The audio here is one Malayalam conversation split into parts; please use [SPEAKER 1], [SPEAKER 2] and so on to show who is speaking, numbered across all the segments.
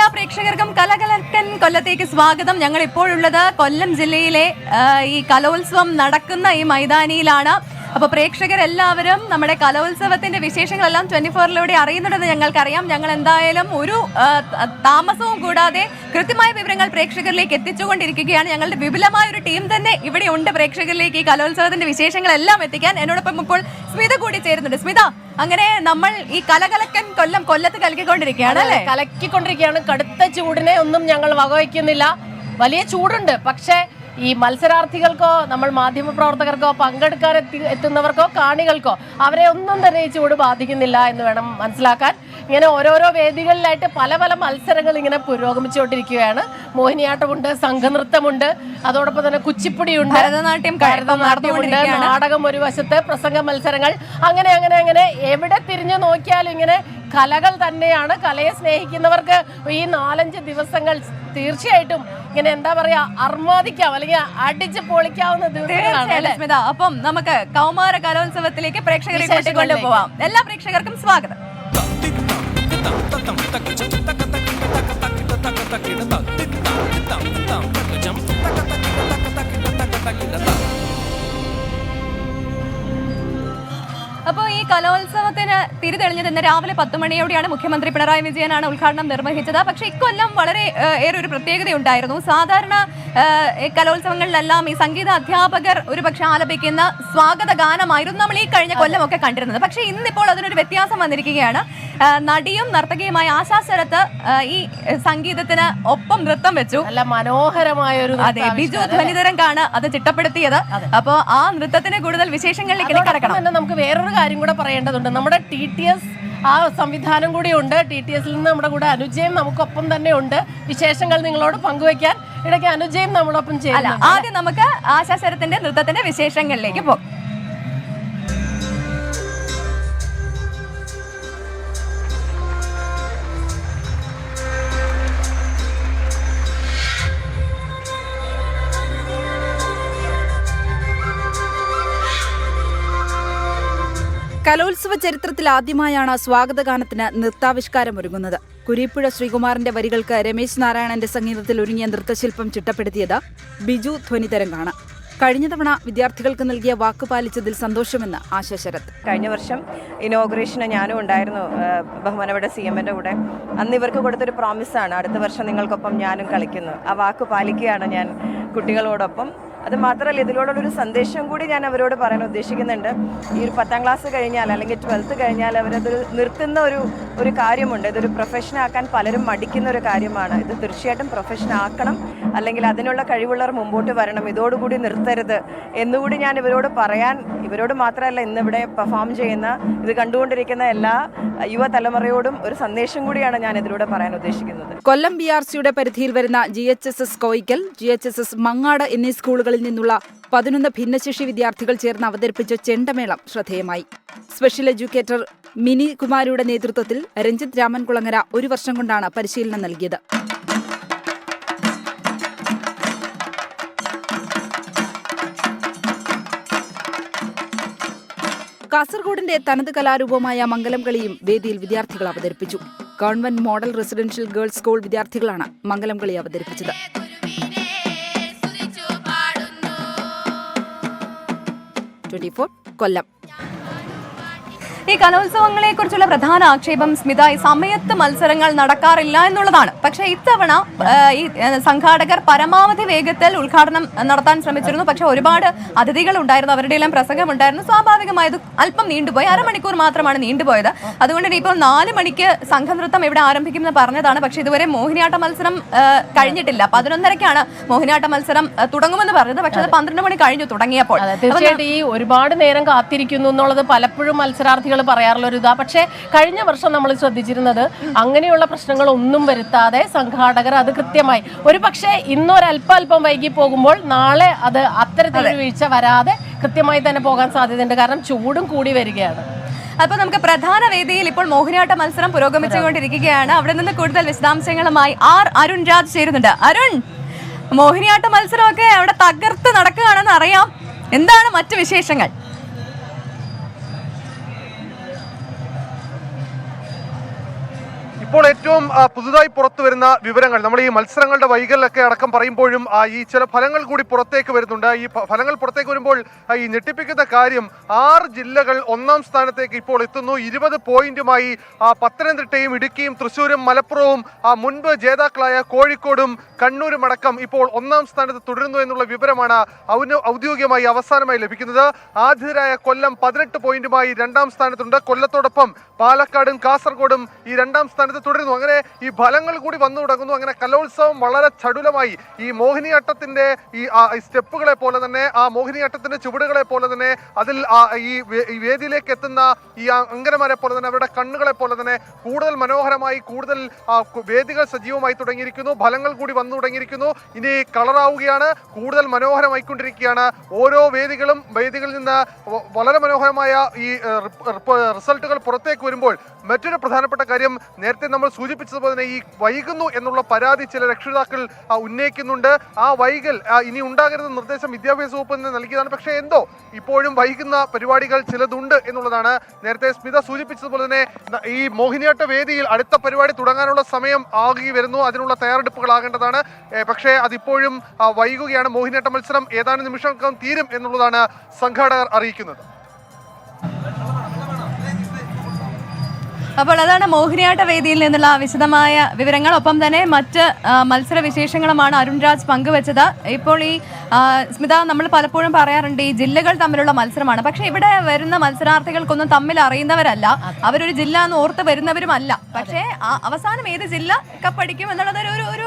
[SPEAKER 1] എല്ലാ പ്രേക്ഷകർക്കും കലകലക്കൻ കൊല്ലത്തേക്ക് സ്വാഗതം. ഞങ്ങൾ ഇപ്പോഴുള്ളത് കൊല്ലം ജില്ലയിലെ ഈ കലോത്സവം നടക്കുന്ന ഈ മൈതാനിയിലാണ്. അപ്പൊ പ്രേക്ഷകരെല്ലാവരും നമ്മുടെ കലോത്സവത്തിന്റെ വിശേഷങ്ങളെല്ലാം ട്വന്റി ഫോറിലൂടെ അറിയുന്നുണ്ടെന്ന് ഞങ്ങൾക്കറിയാം. ഞങ്ങൾ എന്തായാലും ഒരു താമസവും കൂടാതെ കൃത്യമായ വിവരങ്ങൾ പ്രേക്ഷകരിലേക്ക് എത്തിച്ചുകൊണ്ടിരിക്കുകയാണ്. ഞങ്ങളുടെ വിപുലമായ ഒരു ടീം തന്നെ ഇവിടെ ഉണ്ട് പ്രേക്ഷകരിലേക്ക് ഈ കലോത്സവത്തിന്റെ വിശേഷങ്ങളെല്ലാം എത്തിക്കാൻ. എന്നോടൊപ്പം ഇപ്പോൾ സ്മിത കൂടി ചേരുന്നുണ്ട്. സ്മിത അങ്ങനെ നമ്മൾ ഈ കലകലക്കൻ കൊല്ലം കൊല്ലത്ത് കലക്കിക്കൊണ്ടിരിക്കുകയാണ് അല്ലേ?
[SPEAKER 2] കലക്കിക്കൊണ്ടിരിക്കുകയാണ്. കടുത്ത ചൂടിനെ ഒന്നും ഞങ്ങൾ വകവയ്ക്കുന്നില്ല. വലിയ ചൂടുണ്ട്. പക്ഷേ ഈ മത്സരാർത്ഥികൾക്കോ നമ്മൾ മാധ്യമ പ്രവർത്തകർക്കോ പങ്കെടുക്കാൻ എത്തി എത്തുന്നവർക്കോ കാണികൾക്കോ അവരെ ഒന്നും തന്നെ ഈ ചൂട് ബാധിക്കുന്നില്ല എന്ന് വേണം മനസ്സിലാക്കാൻ. ഇങ്ങനെ ഓരോരോ വേദികളിലായിട്ട് പല പല മത്സരങ്ങൾ ഇങ്ങനെ പുരോഗമിച്ചുകൊണ്ടിരിക്കുകയാണ്. മോഹിനിയാട്ടമുണ്ട് സംഘനൃത്തമുണ്ട് അതോടൊപ്പം തന്നെ കുച്ചിപ്പുടിയുണ്ട്
[SPEAKER 1] ഭരതനാട്യം
[SPEAKER 2] ഭരതനാട്യമുണ്ട് നാടകം ഒരു വശത്ത് പ്രസംഗ മത്സരങ്ങൾ. അങ്ങനെ അങ്ങനെ അങ്ങനെ എവിടെ തിരിഞ്ഞു നോക്കിയാലും ഇങ്ങനെ കലകൾ തന്നെയാണ്. കലയെ സ്നേഹിക്കുന്നവർക്ക് ഈ നാലഞ്ച് ദിവസങ്ങൾ തീർച്ചയായിട്ടും ഇങ്ങനെ എന്താ പറയാ അർമാദിക്കാം അല്ലെങ്കിൽ അടിച്ച് പൊളിക്കാവുന്ന ദിവസങ്ങളാണ്
[SPEAKER 1] അപ്പം നമുക്ക് കൗമാര കലോത്സവത്തിലേക്ക് പ്രേക്ഷകരെ കൊണ്ടുപോവാം എല്ലാ പ്രേക്ഷകർക്കും സ്വാഗതം. tak tak tak tak അപ്പോൾ ഈ കലോത്സവത്തിന് തിരിതെളിഞ്ഞത് ഇന്ന് രാവിലെ പത്ത് മണിയോടെയാണ് മുഖ്യമന്ത്രി പിണറായി വിജയനാണ് ഉദ്ഘാടനം നിർവഹിച്ചത്. പക്ഷേ ഇക്കൊല്ലം വളരെ ഏറെ ഒരു പ്രത്യേകത ഉണ്ടായിരുന്നു സാധാരണ കലോത്സവങ്ങളിലെല്ലാം ഈ സംഗീത അധ്യാപകർ ഒരു പക്ഷെ ആലപിക്കുന്ന സ്വാഗത ഗാനമായിരുന്നു നമ്മൾ ഈ കഴിഞ്ഞ കൊല്ലമൊക്കെ കണ്ടിരുന്നത്. പക്ഷേ ഇന്നിപ്പോൾ അതിനൊരു വ്യത്യാസം വന്നിരിക്കുകയാണ്. നടിയും നർത്തകിയുമായ ആശാ ശരത്ത് ഈ സംഗീതത്തിന് ഒപ്പം നൃത്തം വെച്ചു.
[SPEAKER 2] നല്ല മനോഹരമായ ഒരു
[SPEAKER 1] അതെ ബിജു ധ്വനിതരംഗാണ് അത് ചിട്ടപ്പെടുത്തിയത്. അപ്പോ ആ നൃത്തത്തിന് കൂടുതൽ വിശേഷങ്ങളിലേക്ക് കടക്കണം.
[SPEAKER 2] നമുക്ക് വേറൊരു കാര്യം കൂടെ പറയേണ്ടതുണ്ട്. നമ്മുടെ ടി ടി എസ് ആ സംവിധാനം കൂടി ഉണ്ട്. ടി ടി എസിൽ നിന്ന് നമ്മുടെ കൂടെ അനുജയം നമുക്കൊപ്പം തന്നെ ഉണ്ട്. വിശേഷങ്ങൾ നിങ്ങളോട് പങ്കുവയ്ക്കാൻ. ഇടയ്ക്ക് അനുജയം നമ്മളൊപ്പം ചെയ്യാം
[SPEAKER 1] ആദ്യം നമുക്ക് ആശാസരത്തിന്റെ നൃത്തത്തിന്റെ വിശേഷങ്ങളിലേക്ക് പോകും
[SPEAKER 3] കലോത്സവ ചരിത്രത്തിൽ ആദ്യമായാണ് സ്വാഗതഗാനത്തിന് നൃത്താവിഷ്കാരം ഒരുങ്ങുന്നത്. കുരീപ്പുഴ ശ്രീകുമാറിന്റെ വരികൾക്ക് രമേശ് നാരായണന്റെ സംഗീതത്തിൽ ഒരുങ്ങിയ നൃത്തശില്പം ചിട്ടപ്പെടുത്തിയത് ബിജു ധ്വനിതരംഗാണ്. കഴിഞ്ഞ തവണ വിദ്യാർത്ഥികൾക്ക് നൽകിയ വാക്ക് പാലിച്ചതിൽ സന്തോഷമെന്ന് ആശ ശരത്.
[SPEAKER 4] കഴിഞ്ഞ വർഷം ഇനോഗ്രേഷന് ഞാനും ഉണ്ടായിരുന്നു ബഹുമാനവിടെ സി എമ്മിന്റെ കൂടെ. അന്ന് ഇവർക്ക് കൊടുത്തൊരു പ്രോമിസാണ് അടുത്ത വർഷം നിങ്ങൾക്കൊപ്പം ഞാനും കളിക്കുന്നു. ആ വാക്ക് പാലിക്കുകയാണ് ഞാൻ കുട്ടികളോടൊപ്പം അത് മാത്രമല്ല ഇതിലൂടെയുള്ളൊരു സന്ദേശം കൂടി ഞാൻ അവരോട് പറയാൻ ഉദ്ദേശിക്കുന്നുണ്ട്. ഈ ഒരു പത്താം ക്ലാസ് കഴിഞ്ഞാൽ അല്ലെങ്കിൽ ട്വൽത്ത് കഴിഞ്ഞാൽ അവരത് നിർത്തുന്ന ഒരു ഒരു കാര്യമുണ്ട്. ഇതൊരു പ്രൊഫഷൻ ആക്കാൻ പലരും മടിക്കുന്ന ഒരു കാര്യമാണ്. ഇത് തീർച്ചയായിട്ടും പ്രൊഫഷൻ ആക്കണം. അല്ലെങ്കിൽ അതിനുള്ള കഴിവുള്ളവർ മുമ്പോട്ട് വരണം. ഇതോടുകൂടി നിർത്തരുത് എന്നുകൂടി ഞാൻ ഇവരോട് പറയാൻ ഇവരോട് മാത്രമല്ല ഇന്നിവിടെ പെർഫോം ചെയ്യുന്ന ഇത് കണ്ടുകൊണ്ടിരിക്കുന്ന എല്ലാ യുവതലമുറയോടും ഒരു സന്ദേശം കൂടിയാണ് ഞാൻ ഇതിലൂടെ പറയാൻ ഉദ്ദേശിക്കുന്നത്.
[SPEAKER 3] കൊല്ലം ബി ആർ സിയുടെ പരിധിയിൽ വരുന്ന G H S S Koyikkal G H S S Mangad എന്നീ സ്കൂളുകളിൽ നിന്നുള്ള പതിനൊന്ന് ഭിന്നശേഷി വിദ്യാർത്ഥികൾ ചേർന്ന് അവതരിപ്പിച്ച ചെണ്ടമേളം ശ്രദ്ധേയമായി. സ്പെഷ്യൽ എഡ്യൂക്കേറ്റർ മിനി കുമാരിയുടെ നേതൃത്വത്തിൽ രഞ്ജിത്ത് രാമൻകുളങ്ങര ഒരു വർഷം കൊണ്ടാണ് പരിശീലനം നൽകിയത്. കാസർഗോഡിന്റെ തനത് കലാരൂപമായ മംഗലം കളിയും വേദിയിൽ വിദ്യാർത്ഥികൾ അവതരിപ്പിച്ചു. Government model residential girls school വിദ്യാർത്ഥികളാണ് മംഗലം കളി അവതരിപ്പിച്ചത്. ട്വന്റി കൊല്ലം.
[SPEAKER 1] ഈ കലോത്സവങ്ങളെ കുറിച്ചുള്ള പ്രധാന ആക്ഷേപം സ്മിത ഈ സമയത്ത് മത്സരങ്ങൾ നടക്കാറില്ല എന്നുള്ളതാണ്. പക്ഷേ ഇത്തവണ ഈ സംഘാടകർ പരമാവധി വേഗത്തിൽ ഉദ്ഘാടനം നടത്താൻ ശ്രമിച്ചിരുന്നു. പക്ഷെ ഒരുപാട് അതിഥികൾ ഉണ്ടായിരുന്നു. അവരുടെ എല്ലാം പ്രസംഗം ഉണ്ടായിരുന്നു സ്വാഭാവികമായത് അല്പം നീണ്ടുപോയി. അരമണിക്കൂർ മാത്രമാണ് നീണ്ടുപോയത്. അതുകൊണ്ട് തന്നെ ഇപ്പോൾ നാല് മണിക്ക് സംഘനൃത്തം ഇവിടെ ആരംഭിക്കുമെന്ന് പറഞ്ഞതാണ്. പക്ഷേ ഇതുവരെ മോഹിനിയാട്ട മത്സരം കഴിഞ്ഞിട്ടില്ല. പതിനൊന്നരക്കാണ് മോഹിനിയാട്ട മത്സരം തുടങ്ങുമെന്ന് പറഞ്ഞത്. പക്ഷെ അത് പന്ത്രണ്ട് മണി കഴിഞ്ഞു തുടങ്ങിയപ്പോൾ.
[SPEAKER 2] ഈ ഒരുപാട് നേരം കാത്തിരിക്കുന്നു എന്നുള്ളത് പലപ്പോഴും മത്സരാർത്ഥികൾ പറയാറുള്ള ഒരു ഇതാ. പക്ഷേ കഴിഞ്ഞ വർഷം നമ്മൾ ശ്രദ്ധിച്ചിരുന്നത് അങ്ങനെയുള്ള പ്രശ്നങ്ങൾ ഒന്നും വരുത്താതെ സംഘാടകർ അത് കൃത്യമായി. ഒരു പക്ഷേ ഇന്നൊരല്പം അല്പം വൈകി പോകുമ്പോൾ നാളെ അത് അത്തരത്തിലൊരു വീഴ്ച വരാതെ കൃത്യമായി തന്നെ പോകാൻ സാധ്യതയുണ്ട്. കാരണം ചൂടും കൂടി വരികയാണ്.
[SPEAKER 1] അപ്പൊ നമുക്ക് പ്രധാന വേദിയിൽ ഇപ്പോൾ മോഹിനിയാട്ട മത്സരം പുരോഗമിച്ചുകൊണ്ടിരിക്കുകയാണ്. അവിടെ നിന്ന് കൂടുതൽ വിശദാംശങ്ങളുമായി ആർ അരുൺ രാജ് ചേരുന്നുണ്ട്. അരുൺ മോഹിനിയാട്ട മത്സരമൊക്കെ അവിടെ തകർത്ത് നടക്കുകയാണെന്ന് അറിയാം. എന്താണ് മറ്റു വിശേഷങ്ങൾ?
[SPEAKER 5] ഇപ്പോൾ ഏറ്റവും പുതുതായി പുറത്തു വരുന്ന വിവരങ്ങൾ നമ്മൾ ഈ മത്സരങ്ങളുടെ വൈകലൊക്കെ അടക്കം പറയുമ്പോഴും ഈ ചില ഫലങ്ങൾ കൂടി പുറത്തേക്ക് വരുന്നുണ്ട്. ഈ ഫലങ്ങൾ പുറത്തേക്ക് വരുമ്പോൾ ഈ ഞെട്ടിപ്പിക്കുന്ന കാര്യം ആറ് ജില്ലകൾ ഒന്നാം സ്ഥാനത്തേക്ക് ഇപ്പോൾ എത്തുന്നു. ഇരുപത് പോയിന്റുമായി പത്തനംതിട്ടയും ഇടുക്കിയും തൃശ്ശൂരും മലപ്പുറവും മുൻപ് ജേതാക്കളായ കോഴിക്കോടും കണ്ണൂരും അടക്കം ഇപ്പോൾ ഒന്നാം സ്ഥാനത്ത് തുടരുന്നു എന്നുള്ള വിവരമാണ് ഔദ്യോഗികമായി അവസാനമായി ലഭിക്കുന്നത്. ആതിഥരായ കൊല്ലം പതിനെട്ട് പോയിന്റുമായി രണ്ടാം സ്ഥാനത്തുണ്ട്. കൊല്ലത്തോടൊപ്പം പാലക്കാടും കാസർഗോഡും ഈ രണ്ടാം സ്ഥാനത്ത് തുടരുന്നു. അങ്ങനെ ഈ ഫലങ്ങൾ കൂടി വന്നു തുടങ്ങുന്നു. അങ്ങനെ കലോത്സവം വളരെ ചടുലമായി. ഈ മോഹിനിയാട്ടത്തിന്റെ ഈ സ്റ്റെപ്പുകളെ പോലെ തന്നെ ആ മോഹിനിയാട്ടത്തിന്റെ ചുവടുകളെ പോലെ തന്നെ അതിൽ ഈ വേദിയിലേക്ക് എത്തുന്ന ഈ അങ്കനമാരെ പോലെ തന്നെ അവരുടെ കണ്ണുകളെ പോലെ തന്നെ കൂടുതൽ മനോഹരമായി കൂടുതൽ വേദികൾ സജീവമായി തുടങ്ങിയിരിക്കുന്നു. ഫലങ്ങൾ കൂടി വന്നു തുടങ്ങിയിരിക്കുന്നു. ഇനി കളറാവുകയാണ്. കൂടുതൽ മനോഹരമായിക്കൊണ്ടിരിക്കുകയാണ്. ഓരോ വേദികളും വേദികളിൽ നിന്ന് വളരെ മനോഹരമായ ഈ റിസൾട്ടുകൾ പുറത്തേക്ക് വരുമ്പോൾ മറ്റൊരു പ്രധാനപ്പെട്ട കാര്യം നേരത്തെ നമ്മൾ സൂചിപ്പിച്ചതുപോലെ തന്നെ ഈ വൈകുന്നു എന്നുള്ള പരാതി ചില രക്ഷിതാക്കൾ ഉന്നയിക്കുന്നുണ്ട്. ആ വൈകൽ ഇനി ഉണ്ടാകരുത് നിർദ്ദേശം വിദ്യാഭ്യാസ വകുപ്പ് നിന്ന് നൽകിയതാണ്. പക്ഷേ എന്തോ ഇപ്പോഴും വൈകുന്ന പരിപാടികൾ ചിലതുണ്ട് എന്നുള്ളതാണ് നേരത്തെ സ്മിത സൂചിപ്പിച്ചതുപോലെ തന്നെ ഈ മോഹിനിയാട്ട വേദിയിൽ അടുത്ത പരിപാടി തുടങ്ങാനുള്ള സമയം ആകി വരുന്നു. അതിനുള്ള തയ്യാറെടുപ്പുകൾ ആകേണ്ടതാണ്. പക്ഷേ അതിപ്പോഴും വൈകുകയാണ് മോഹിനിയാട്ട മത്സരം. ഏതാനും നിമിഷങ്ങൾക്കും തീരും എന്നുള്ളതാണ് സംഘാടകർ അറിയിക്കുന്നത്.
[SPEAKER 1] അപ്പോൾ അതാണ് മോഹിനിയാട്ട വേദിയിൽ നിന്നുള്ള വിശദമായ വിവരങ്ങൾ. ഒപ്പം തന്നെ മറ്റ് മത്സര വിശേഷങ്ങളുമാണ് അരുൺ രാജ് പങ്കുവച്ചത്. ഇപ്പോൾ ഈ സ്മിത നമ്മൾ പലപ്പോഴും പറയാറുണ്ട് ഈ ജില്ലകൾ തമ്മിലുള്ള മത്സരമാണ്. പക്ഷെ ഇവിടെ വരുന്ന മത്സരാർത്ഥികൾക്കൊന്നും തമ്മിൽ അറിയുന്നവരല്ല. അവരൊരു ജില്ല എന്ന് ഓർത്ത് വരുന്നവരുമല്ല. പക്ഷേ അവസാനം ഏത് ജില്ല കപ്പടിക്കും എന്നുള്ളത് ഒരു ഒരു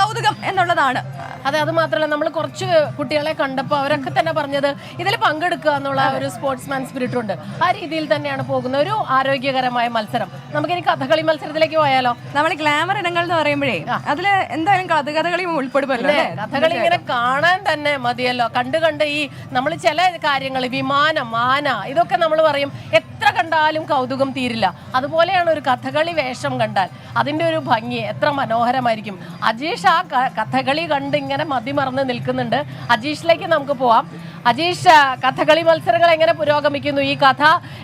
[SPEAKER 1] കൗതുകം എന്നുള്ളതാണ്.
[SPEAKER 2] അതെ അത് മാത്രമല്ല നമ്മൾ കുറച്ച് കുട്ടികളെ കണ്ടപ്പോൾ അവരൊക്കെ തന്നെ പറഞ്ഞത് ഇതിൽ പങ്കെടുക്കുക എന്നുള്ള ഒരു സ്പോർട്സ്മാൻ സ്പിരിറ്റ് ഉണ്ട്. ആ രീതിയിൽ തന്നെയാണ് പോകുന്ന ഒരു ആരോഗ്യകരമായ മത്സരം. നമുക്ക് ഇനി കഥകളി മത്സരത്തിലേക്ക് പോയാലോ?
[SPEAKER 1] നമ്മൾ ഗ്ലാമർ ഇനങ്ങൾ എന്ന് പറയുമ്പോഴേ അതിൽ എന്തായാലും കഥകളി ഉൾപ്പെടുമല്ലോ?
[SPEAKER 2] കഥകളി ഇങ്ങനെ കാണാൻ തന്നെ മതിയല്ലോ. കണ്ട് കണ്ട് ഈ നമ്മൾ ചില കാര്യങ്ങൾ വിമാനം ആന ഇതൊക്കെ നമ്മൾ പറയും എത്ര കണ്ടാലും കൗതുകം തീരില്ല. അതുപോലെയാണ് ഒരു കഥകളി വേഷം കണ്ടാൽ. അതിന്റെ ഒരു ഭംഗി എത്ര മനോഹരമായിരിക്കും. അജീഷ് ആ കഥകളി കണ്ട് ഇങ്ങനെ മതിമറന്ന് നിൽക്കുന്നുണ്ട്. അജീഷിലേക്ക് നമുക്ക് പോവാം. അജീഷ് കഥകളി മത്സരങ്ങൾ എങ്ങനെ പുരോഗമിക്കുന്നു? ഈ കഥ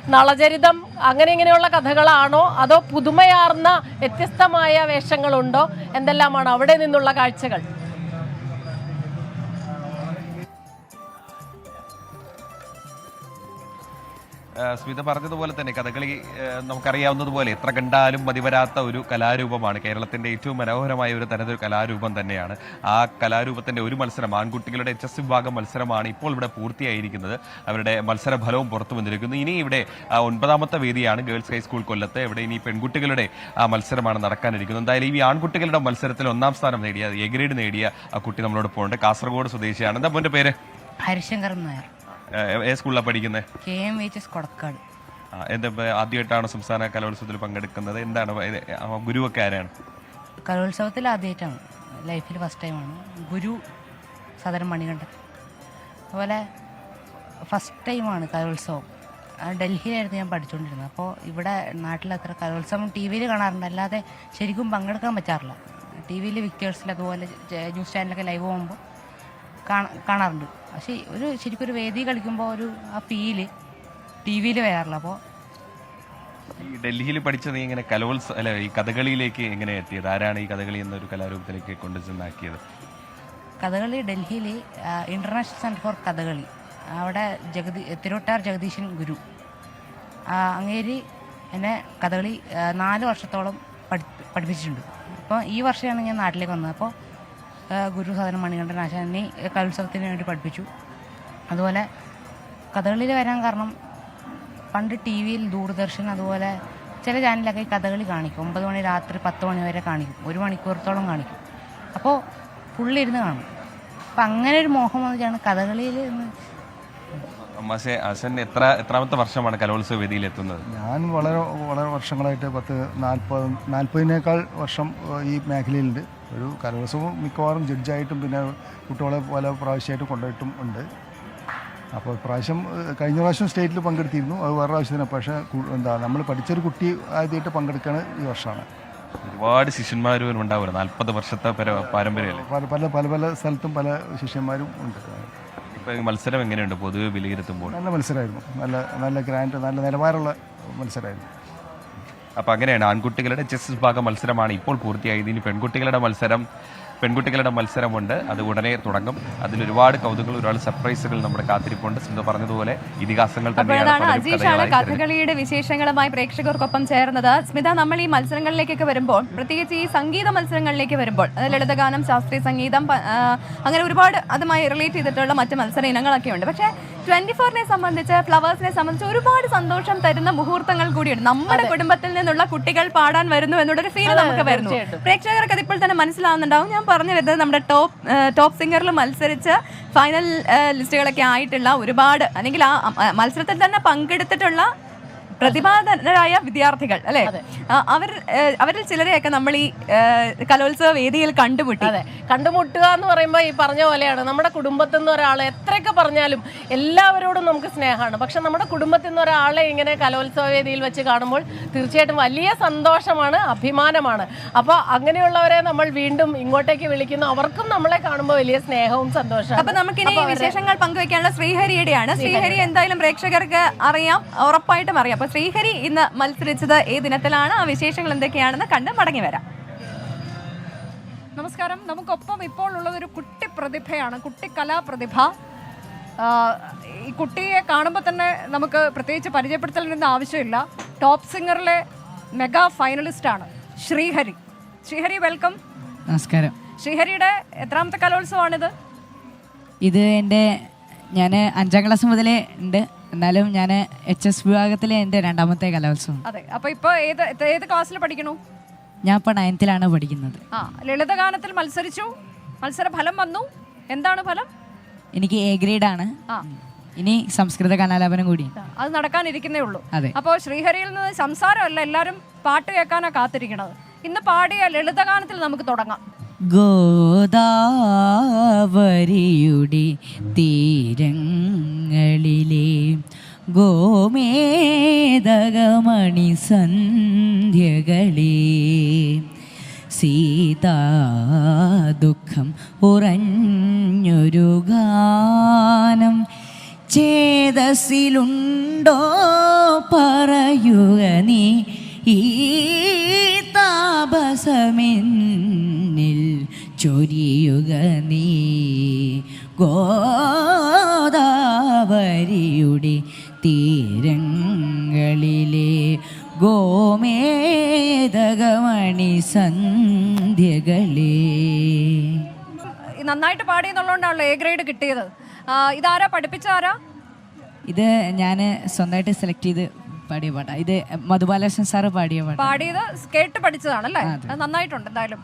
[SPEAKER 2] നളചരിതം അങ്ങനെ ഇങ്ങനെയുള്ള കഥകളാണോ? അതോ പുതുമയാർന്ന വ്യത്യസ്തമായ വേഷങ്ങളുണ്ടോ? എന്തെല്ലാമാണ് അവിടെ നിന്നുള്ള കാഴ്ചകൾ?
[SPEAKER 6] സ്മിത പറഞ്ഞതുപോലെ തന്നെ കഥകളി നമുക്കറിയാവുന്നതുപോലെ എത്ര കണ്ടാലും മതിവരാത്ത ഒരു കലാരൂപമാണ്. കേരളത്തിന്റെ ഏറ്റവും മനോഹരമായ ഒരു തനതൊരു കലാരൂപം തന്നെയാണ്. ആ കലാരൂപത്തിന്റെ ഒരു മത്സരം ആൺകുട്ടികളുടെ എസ് വിഭാഗം മത്സരമാണ് ഇപ്പോൾ ഇവിടെ പൂർത്തിയായിരിക്കുന്നത്. അവരുടെ മത്സരഫലവും പുറത്തു വന്നിരിക്കുന്നു. ഇനി ഇവിടെ ഒൻപതാമത്തെ വേദിയാണ് ഗേൾസ് ഹൈസ്കൂൾ കൊല്ലത്ത്. ഇവിടെ ഇനി പെൺകുട്ടികളുടെ ആ മത്സരമാണ് നടക്കാനിരിക്കുന്നത്. എന്തായാലും ഈ ആൺകുട്ടികളുടെ മത്സരത്തിൽ ഒന്നാം സ്ഥാനം നേടിയ എ ഗ്രേഡ് നേടിയ ആ കുട്ടി നമ്മളോട് പോകുന്നുണ്ട് കാസർഗോഡ് സ്വദേശിയാണ്. എന്താ മോന്റെ പേര്?
[SPEAKER 7] ഹരിശങ്കർ നായർ.
[SPEAKER 6] ഏ സ്കൂളിലാണ് പഠിക്കുന്നത്
[SPEAKER 7] K M H S Kodakkad.
[SPEAKER 6] എന്താ ആദ്യമായിട്ടാണ് സംസ്ഥാന കലോത്സവത്തിൽ പങ്കെടുക്കുന്നത്? എന്താണ് ഇത്, ആ, ഗുരുവൊക്കെ ആരാണ്?
[SPEAKER 7] കലോത്സവത്തിൽ ആദ്യമായിട്ടാണ്. ലൈഫിൽ ഫസ്റ്റ് ടൈമാണ് ഗുരു സദരം മണികണ്ഠൻ. അതുപോലെ ഫസ്റ്റ് ടൈമാണ് കലോത്സവം. ആ, ഡൽഹിയിലായിരുന്നു ഞാൻ പഠിച്ചുകൊണ്ടിരുന്നത് അപ്പോൾ ഇവിടെ നാട്ടിൽ അത്ര കലോത്സവം ടി വിയിൽ കാണാറുണ്ട്. അല്ലാതെ ശരിക്കും പങ്കെടുക്കാൻ പറ്റാറില്ല. ടി വിയിൽ വിക്ടേഴ്സിൽ അതുപോലെ ജ- ന്യൂസ് ചാനലൊക്കെ ലൈവ് പോകുമ്പോൾ കാണാറുണ്ട്. പക്ഷേ ഒരു ശരിക്കും ഒരു വേദി കളിക്കുമ്പോൾ ഒരു ആ ഫീൽ ടി വിയിൽ വരാറില്ല. അപ്പോൾ
[SPEAKER 6] ഈ ഡൽഹിയിൽ പഠിച്ച നീ ഇങ്ങനെ കലോത്സവ അല്ല ഈ കഥകളിയിലേക്ക് എങ്ങനെ എത്തിയത്. ആരാണ് ഈ കഥകളി എന്നൊരു കലാരൂപത്തിലേക്ക് കൊണ്ടുചെന്നാക്കിയത്
[SPEAKER 7] കഥകളി ഡൽഹിയിൽ ഇന്റർനാഷണൽ സെന്റർ ഫോർ കഥകളി അവിടെ ജഗതി തിരുവട്ടാർ ജഗദീശൻ ഗുരു. അങ്ങേരി അങ്ങേര് എന്നെ കഥകളി നാല് വർഷത്തോളം പഠി പഠിപ്പിച്ചിട്ടുണ്ട്. അപ്പോൾ ഈ വർഷമാണ് ഞാൻ നാട്ടിലേക്ക് വന്നത്. അപ്പോൾ ആ, ഗുരു സാധനം മണികണ്ഠൻ ആശാനെ കലോത്സവത്തിന് വേണ്ടി പഠിപ്പിച്ചു. അതുപോലെ കഥകളിയിൽ വരാൻ കാരണം പണ്ട് ടി വിയിൽ ദൂരദർശൻ അതുപോലെ ചില ചാനലൊക്കെ ഈ കഥകളി കാണിക്കും. ഒമ്പത് മണി രാത്രി പത്ത് മണി വരെ കാണിക്കും. ഒരു മണിക്കൂറത്തോളം കാണിക്കും. അപ്പോൾ പുള്ളി ഇരുന്ന് കാണും. അപ്പം അങ്ങനെ ഒരു മോഹം വന്നിട്ടാണ് കഥകളിയിൽ
[SPEAKER 6] മാഷെ അശൻ എത്ര എത്രാമത്തെ വർഷമാണ് കലോത്സവ വേദിയിൽ എത്തുന്നത്?
[SPEAKER 8] ഞാൻ വളരെ വളരെ വർഷങ്ങളായിട്ട് പത്ത് നാൽപ്പത് നാൽപ്പതിനേക്കാൾ വർഷം ഈ മേഖലയിലുണ്ട്. ഒരു കലോത്സവം മിക്കവാറും ജഡ്ജായിട്ടും പിന്നെ കുട്ടികളെ പല പ്രാവശ്യമായിട്ടും കൊണ്ടുപോയിട്ടും ഉണ്ട്. അപ്പോൾ പ്രാവശ്യം കഴിഞ്ഞ പ്രാവശ്യം സ്റ്റേറ്റിൽ പങ്കെടുത്തിരുന്നു. അത് വേറെ ആവശ്യത്തിന് പക്ഷേ എന്താ നമ്മൾ പഠിച്ചൊരു കുട്ടി ആദ്യമായിട്ട് പങ്കെടുക്കുകയാണ് ഈ വർഷമാണ്.
[SPEAKER 6] ഒരുപാട് ശിഷ്യന്മാരും ഉണ്ടാവുമല്ലോ? നാൽപ്പത് വർഷത്തെ പര- പാരമ്പര്യമല്ലേ
[SPEAKER 8] പല പല പല പല സ്ഥലത്തും പല ശിഷ്യന്മാരും ഉണ്ട്.
[SPEAKER 6] ഇപ്പൊ മത്സരം എങ്ങനെയുണ്ട്? പൊതുവെ വിലയിരുത്തുമ്പോൾ.
[SPEAKER 8] നല്ല മത്സരമായിരുന്നു. നല്ല നല്ല ഗ്രാൻഡ് നല്ല നിലവാരമുള്ള മത്സരമായിരുന്നു.
[SPEAKER 6] അപ്പോൾ അങ്ങനെയാണ് ആൺകുട്ടികളുടെ ചെസ് വിഭാഗം മത്സരമാണ് ഇപ്പോൾ പൂർത്തിയായത്. ഇനി പെൺകുട്ടികളുടെ മത്സരം പെൺകുട്ടികളുടെ മത്സരമുണ്ട്. അത് ഉടനെ തുടങ്ങും. അതിൽ ഒരുപാട് കൗതുകൾ ഒരുപാട് സർപ്രൈസുകൾ നമ്മുടെ കാത്തിരിപ്പുണ്ട്. സ്മിത പറഞ്ഞതുപോലെ ഇതിഹാസങ്ങൾ തന്നെയാണ്
[SPEAKER 1] അജീഷാണ് കഥകളിയുടെ വിശേഷങ്ങളുമായി പ്രേക്ഷകർക്കൊപ്പം ചേർന്നത്. സ്മിത നമ്മൾ ഈ മത്സരങ്ങളിലേക്കൊക്കെ വരുമ്പോൾ പ്രത്യേകിച്ച് ഈ സംഗീത മത്സരങ്ങളിലേക്ക് വരുമ്പോൾ ലളിതഗാനം ശാസ്ത്രീയ സംഗീതം അങ്ങനെ ഒരുപാട് അതുമായി റിലേറ്റ് ചെയ്തിട്ടുള്ള മറ്റ് മത്സര ഇനങ്ങളൊക്കെ ഉണ്ട് പക്ഷേ ട്വന്റി ഫോറിനെ സംബന്ധിച്ച് ഫ്ലവേഴ്സിനെ സംബന്ധിച്ച് ഒരുപാട് സന്തോഷം തരുന്ന മുഹൂർത്തങ്ങൾ കൂടിയുണ്ട്. നമ്മുടെ കുടുംബത്തിൽ നിന്നുള്ള കുട്ടികൾ പാടാൻ വരുന്നു എന്നുള്ളൊരു ഫീൽ നമുക്ക് വരുന്നു. പ്രേക്ഷകർക്ക് അത് ഇപ്പോൾ തന്നെ മനസ്സിലാവുന്നുണ്ടാവും. ഞാൻ പറഞ്ഞു വരുന്നത് നമ്മുടെ ടോപ്പ് ടോപ്പ് സിംഗറിൽ മത്സരിച്ച് ഫൈനൽ ലിസ്റ്റുകളൊക്കെ ആയിട്ടുള്ള ഒരുപാട് അല്ലെങ്കിൽ ആ മത്സരത്തിൽ തന്നെ പങ്കെടുത്തിട്ടുള്ള പ്രതിഭാധനരായ വിദ്യാർത്ഥികൾ അല്ലെ? അവർ അവരിൽ ചിലരെയൊക്കെ നമ്മൾ ഈ കലോത്സവ വേദിയിൽ കണ്ടുമുട്ടി.
[SPEAKER 2] അതെ. കണ്ടുമുട്ടുക എന്ന് പറയുമ്പോൾ ഈ പറഞ്ഞ പോലെയാണ്. നമ്മുടെ കുടുംബത്തിൽ നിന്ന് ഒരാൾ എത്രയൊക്കെ പറഞ്ഞാലും എല്ലാവരോടും നമുക്ക് സ്നേഹമാണ്. പക്ഷെ നമ്മുടെ കുടുംബത്തിൽ നിന്ന് ഒരാളെ ഇങ്ങനെ കലോത്സവ വേദിയിൽ വെച്ച് കാണുമ്പോൾ തീർച്ചയായിട്ടും വലിയ സന്തോഷമാണ് അഭിമാനമാണ്. അപ്പോൾ അങ്ങനെയുള്ളവരെ നമ്മൾ വീണ്ടും ഇങ്ങോട്ടേക്ക് വിളിക്കുന്നു. അവർക്കും നമ്മളെ കാണുമ്പോൾ വലിയ സ്നേഹവും സന്തോഷവും
[SPEAKER 1] അപ്പൊ നമുക്കിനി വിശേഷങ്ങൾ പങ്കുവെക്കാനുള്ള ശ്രീഹരിയുടെയാണ്. ശ്രീഹരി. എന്തായാലും പ്രേക്ഷകർക്ക് അറിയാം ഉറപ്പായിട്ടും അറിയാം. ശ്രീഹരി ഇന്ന് മത്സരിച്ചത് ഏത് ഇനത്തിലാണ് ആ വിശേഷങ്ങൾ എന്തൊക്കെയാണെന്ന് കണ്ട് മടങ്ങി വരാം.
[SPEAKER 9] നമസ്കാരം. നമുക്കൊപ്പം ഇപ്പോൾ ഉള്ളത് ഒരു കുട്ടി പ്രതിഭയാണ്. കുട്ടി കലാപ്രതിഭ. ഈ കുട്ടിയെ കാണുമ്പോൾ തന്നെ നമുക്ക് പ്രത്യേകിച്ച് പരിചയപ്പെടുത്തലിന്റെ ആവശ്യമില്ല. ടോപ്പ് സിംഗറിലെ മെഗാ ഫൈനലിസ്റ്റാണ് ശ്രീഹരി. ശ്രീഹരി വെൽക്കം.
[SPEAKER 10] നമസ്കാരം.
[SPEAKER 9] ശ്രീഹരിയുടെ എത്രാമത്തെ കലോത്സവമാണിത്?
[SPEAKER 10] ഇത് എന്റെ ഞാൻ അഞ്ചാം ക്ലാസ് മുതലേ ഉണ്ട്. എന്നാലും ഞാൻ എച്ച് എസ് വിഭാഗത്തിലെ എന്റെ രണ്ടാമത്തെ കലോത്സവം.
[SPEAKER 9] അതെ. അപ്പോൾ ഇപ്പോൾ ഏത് ഏത് ക്ലാസ്സിൽ പഠിക്കണു?
[SPEAKER 10] ഞാൻ ഇപ്പോൾ നയൻത്തിലാണ് പഠിക്കുന്നത്.
[SPEAKER 9] ആ ലളിതഗാനത്തിൽ മത്സരിച്ചു. മത്സര ഫലം വന്നു. എന്താണ് ഫലം?
[SPEAKER 10] എനിക്ക് എ ഗ്രേഡ് ആണ്.
[SPEAKER 9] ആ.
[SPEAKER 10] ഇനി സംസ്കൃത കലാലാപനം കൂടി.
[SPEAKER 9] അത് നടക്കാനിരിക്കുന്നേ ഉള്ളൂ.
[SPEAKER 10] അതെ.
[SPEAKER 9] അപ്പോൾ ശ്രീഹരിയിൽ നിന്ന് സംസാരമല്ല എല്ലാവരും പാട്ട് കേൾക്കാനാണ് കാത്തിരിക്കുന്നത് ഇന്ന് പാടിയ ലളിതഗാനത്തിൽ നമുക്ക് തുടങ്ങാം.
[SPEAKER 10] ഗോദാവരിയുടെ തീരങ്ങളിലെ ഗോമേതകമണി സന്ധ്യകളെ സീതാ ദുഃഖം ഉറഞ്ഞൊരു ഗാനം ചേതസിലുണ്ടോ പറയുക നീ ഈ താപസമെന്നിൽ ചൊരിയുക നീ. ഗോദാവരിയുടെ തീരങ്ങളിലെ ഗോമേതകമണി സന്ധ്യകളേ.
[SPEAKER 9] നന്നായിട്ട് പാടി എന്നുള്ളതുകൊണ്ടാണല്ലോ എ ഗ്രേഡ് കിട്ടിയത് ഇതാരാ? പഠിപ്പിച്ചാരാ
[SPEAKER 10] ഇത് ഞാൻ സ്വന്തമായിട്ട് സെലക്ട് ചെയ്ത് പാടിയ പാട്ടാ ഇത് മധുബാലകൃഷ്ണൻ സാറ് പാടിയ പാട്ട്
[SPEAKER 9] പാടിയത് കേട്ട് പഠിച്ചതാണല്ലേ? നന്നായിട്ടുണ്ട് എന്തായാലും.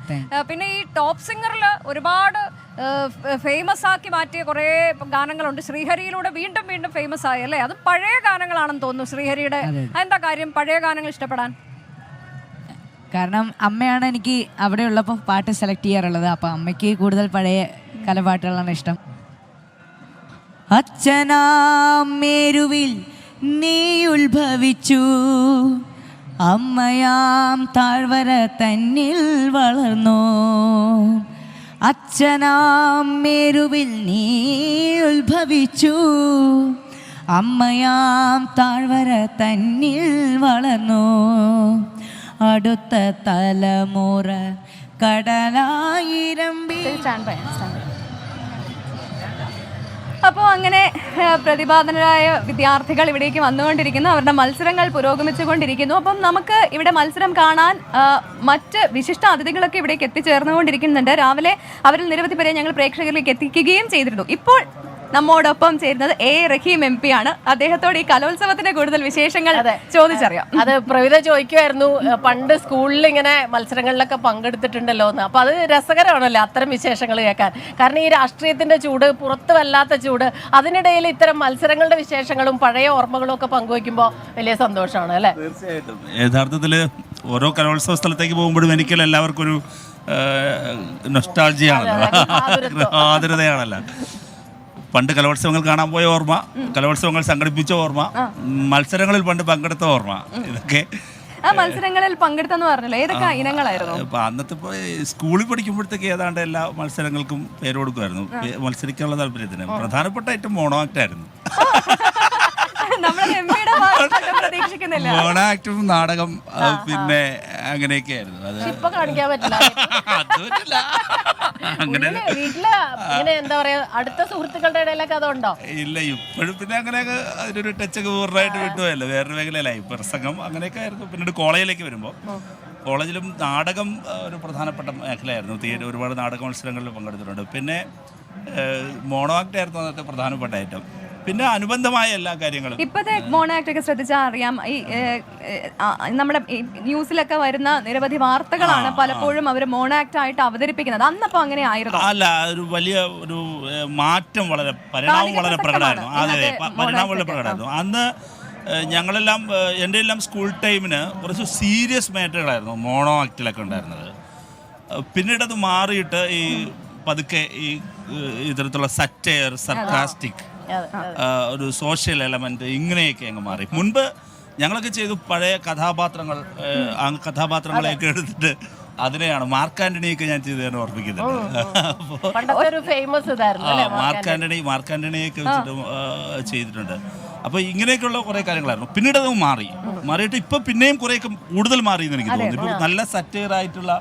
[SPEAKER 9] പിന്നെ ഈ ടോപ്പ് സിംഗറിൽ ഒരുപാട് ഫേമസ് ആക്കി മാറ്റിയ കുറേ ഗാനങ്ങളുണ്ട്. ശ്രീഹരിയിലൂടെ വീണ്ടും വീണ്ടും ഫേമസ് ആയി അല്ലേ? അത് പഴയ ഗാനങ്ങളാണെന്ന് തോന്നുന്നു ശ്രീഹരിയുടെ. എന്താ കാര്യം? പഴയ ഗാനങ്ങൾ ഇഷ്ടപ്പെടാൻ?
[SPEAKER 10] കാരണം അമ്മയാണ് എനിക്ക് അവിടെ ഉള്ളപ്പോൾ പാട്ട് സെലക്ട് ചെയ്യാറുള്ളത്. അപ്പം അമ്മയ്ക്ക് കൂടുതൽ പഴയ കലപാട്ടുകളാണ് ഇഷ്ടം. അച്ഛനാ മേരുവിൽ നീ ഉത്ഭവിച്ചു അമ്മയാം താഴ്വര തന്നിൽ വളർന്നു. അച്ഛനാം മേരുവിൽ നീ ഉത്ഭവിച്ചു അമ്മയാം താഴ്വര തന്നിൽ വളർന്നു. അടുത്ത തലമുറ കടലായിരം
[SPEAKER 1] അപ്പോൾ അങ്ങനെ പ്രതിപാദനരായ വിദ്യാർത്ഥികൾ ഇവിടേക്ക് വന്നുകൊണ്ടിരിക്കുന്നു. അവരുടെ മത്സരങ്ങൾ പുരോഗമിച്ചുകൊണ്ടിരിക്കുന്നു. അപ്പം നമുക്ക് ഇവിടെ മത്സരം കാണാൻ മറ്റ് വിശിഷ്ട അതിഥികളൊക്കെ ഇവിടേക്ക് എത്തിച്ചേർന്നുകൊണ്ടിരിക്കുന്നുണ്ട്. രാവിലെ അവരിൽ നിരവധി പേരെ ഞങ്ങൾ പ്രേക്ഷകരിലേക്ക് എത്തിക്കുകയും ചെയ്തിരുന്നു. ഇപ്പോൾ നമ്മോടൊപ്പം ചേരുന്നത് എ. Rahim M. പി. ആണ്. അദ്ദേഹത്തോട് ഈ കലോത്സവത്തിന്റെ കൂടുതൽ വിശേഷങ്ങൾ ചോദിച്ചറിയാം.
[SPEAKER 2] അത് പ്രവിത ചോദിക്കുമായിരുന്നു. പണ്ട് സ്കൂളിൽ ഇങ്ങനെ മത്സരങ്ങളിലൊക്കെ പങ്കെടുത്തിട്ടുണ്ടല്ലോ എന്ന്. അപ്പൊ അത് രസകരമാണല്ലോ അത്തരം വിശേഷങ്ങൾ കേൾക്കാൻ. കാരണം ഈ രാഷ്ട്രീയത്തിന്റെ ചൂട് പുറത്ത് വല്ലാത്ത ചൂട് അതിനിടയിൽ ഇത്തരം മത്സരങ്ങളുടെ വിശേഷങ്ങളും പഴയ ഓർമ്മകളും ഒക്കെ പങ്കുവയ്ക്കുമ്പോൾ വലിയ സന്തോഷമാണ് അല്ലേ?
[SPEAKER 11] തീർച്ചയായിട്ടും. യഥാർത്ഥത്തിൽ ഓരോ കലോത്സവ സ്ഥലത്തേക്ക് പോകുമ്പോഴും എനിക്കല്ല എല്ലാവർക്കും ഒരു നൊസ്റ്റാൾജിയാണല്ലോ. ആതുരതയാണല്ലോ. പണ്ട് കലോത്സവങ്ങൾ കാണാൻ പോയ ഓർമ്മ കലോത്സവങ്ങൾ സംഘടിപ്പിച്ച ഓർമ്മ മത്സരങ്ങളിൽ പണ്ട് പങ്കെടുത്ത ഓർമ്മ. ഇതൊക്കെ
[SPEAKER 1] ആ മത്സരങ്ങളിൽ പങ്കെടുത്തെന്ന് പറഞ്ഞല്ലോ? ഏതൊക്കെ ഇനങ്ങളായിരുന്നു?
[SPEAKER 11] ഇപ്പൊ അന്നത്തെ സ്കൂളിൽ പഠിക്കുമ്പോഴത്തേക്ക് ഏതാണ്ട് എല്ലാ മത്സരങ്ങൾക്കും പേര് കൊടുക്കുമായിരുന്നു. മത്സരിക്കാനുള്ള താല്പര്യത്തിന്. പ്രധാനപ്പെട്ട ഐറ്റം മോണോ ആക്ട് ആയിരുന്നു
[SPEAKER 1] പിയുടെ പ്രതീക്ഷിക്കുന്നില്ല.
[SPEAKER 11] മോണ ആക്ടും നാടകം പിന്നെ അങ്ങനെയൊക്കെ ആയിരുന്നു അത്
[SPEAKER 2] ഇപ്പൊ കാണിക്കാൻ പറ്റില്ല.
[SPEAKER 11] അത് പറ്റില്ല. അങ്ങനെ
[SPEAKER 2] വീട്ടിൽ ഇങ്ങനെ എന്താ പറയാ അടുത്ത സുഹൃത്തുക്കളുടെ ഇടയിലൊക്കെ അതുണ്ടോ?
[SPEAKER 11] ഇല്ല ഇപ്പോഴും പിന്നെ അങ്ങനെയൊക്കെ അതിനൊരു ടച്ചൊക്കെ പൂർണമായിട്ട് വിട്ടുപോയല്ലോ. വേറൊരു മേഖലയിലായി പ്രസംഗം അങ്ങനെയൊക്കെ ആയിരുന്നു. പിന്നീട് കോളേജിലേക്ക് വരുമ്പോൾ കോളേജിലും നാടകം ഒരു പ്രധാനപ്പെട്ട മേഖലയായിരുന്നു. തീരെ ഒരുപാട് നാടക മത്സരങ്ങളിൽ പങ്കെടുത്തിട്ടുണ്ട്. പിന്നെ മോണോ ആക്ട് ആയിരുന്നു അന്നത്തെ പ്രധാനപ്പെട്ട ഐറ്റം പിന്നെ അനുബന്ധമായ എല്ലാ കാര്യങ്ങളും.
[SPEAKER 1] ഇപ്പോഴത്തെ മോണോ ആക്ട് ഒക്കെ ശ്രദ്ധിച്ചാൽ അറിയാം. ഈ നമ്മുടെ ന്യൂസിലൊക്കെ വരുന്ന നിരവധി വാർത്തകളാണ് പലപ്പോഴും അവർ മോണോ ആക്ട് ആയിട്ട് അവതരിപ്പിക്കുന്നത്. അന്നപ്പോ അങ്ങനെ ആയിരുന്നു.
[SPEAKER 11] അല്ല ഒരു വലിയ ഒരു മാറ്റം വളരെ പരിണാമം വളരെ പ്രകടമായിരുന്നു. അതെ പരിണാമം വളരെ
[SPEAKER 1] മോണാക്ട്
[SPEAKER 11] പ്രകടമായിരുന്നു. അന്ന് ഞങ്ങളെല്ലാം എന്റെ എല്ലാം സ്കൂൾ ടൈമിന് കുറച്ച് സീരിയസ് മാറ്ററുകളായിരുന്നു മോണോ ആക്ടിലൊക്കെ ഉണ്ടായിരുന്നത്. പിന്നീട് അത് മാറിയിട്ട് ഈ പതുക്കെ ഈ ഇത്തരത്തിലുള്ള സറ്റയർ സർക്കാസ്റ്റിക് ഒരു സോഷ്യൽ എലമെന്റ് ഇങ്ങനെയൊക്കെ അങ്ങ് മാറി. മുൻപ് ഞങ്ങളൊക്കെ ചെയ്തു പഴയ കഥാപാത്രങ്ങൾ ആ കഥാപാത്രങ്ങളെയൊക്കെ എടുത്തിട്ട് അതിനെയാണ് മാർക്ക് ആന്റണിയൊക്കെ ഞാൻ ചെയ്തതെന്ന് ഓർമ്മിക്കുന്നുണ്ട്. Mark Antony? മാർക്ക് ആന്റണിയൊക്കെ വെച്ചിട്ട് ചെയ്തിട്ടുണ്ട്. അപ്പോൾ ഇങ്ങനെയൊക്കെയുള്ള കുറേ കാര്യങ്ങളായിരുന്നു. പിന്നീട് അത് മാറി. മാറിയിട്ട് ഇപ്പൊ പിന്നെയും കുറെ കൂടുതൽ മാറി എന്ന് എനിക്ക് തോന്നുന്നു. ഇപ്പൊ നല്ല സറ്റയർ ആയിട്ടുള്ള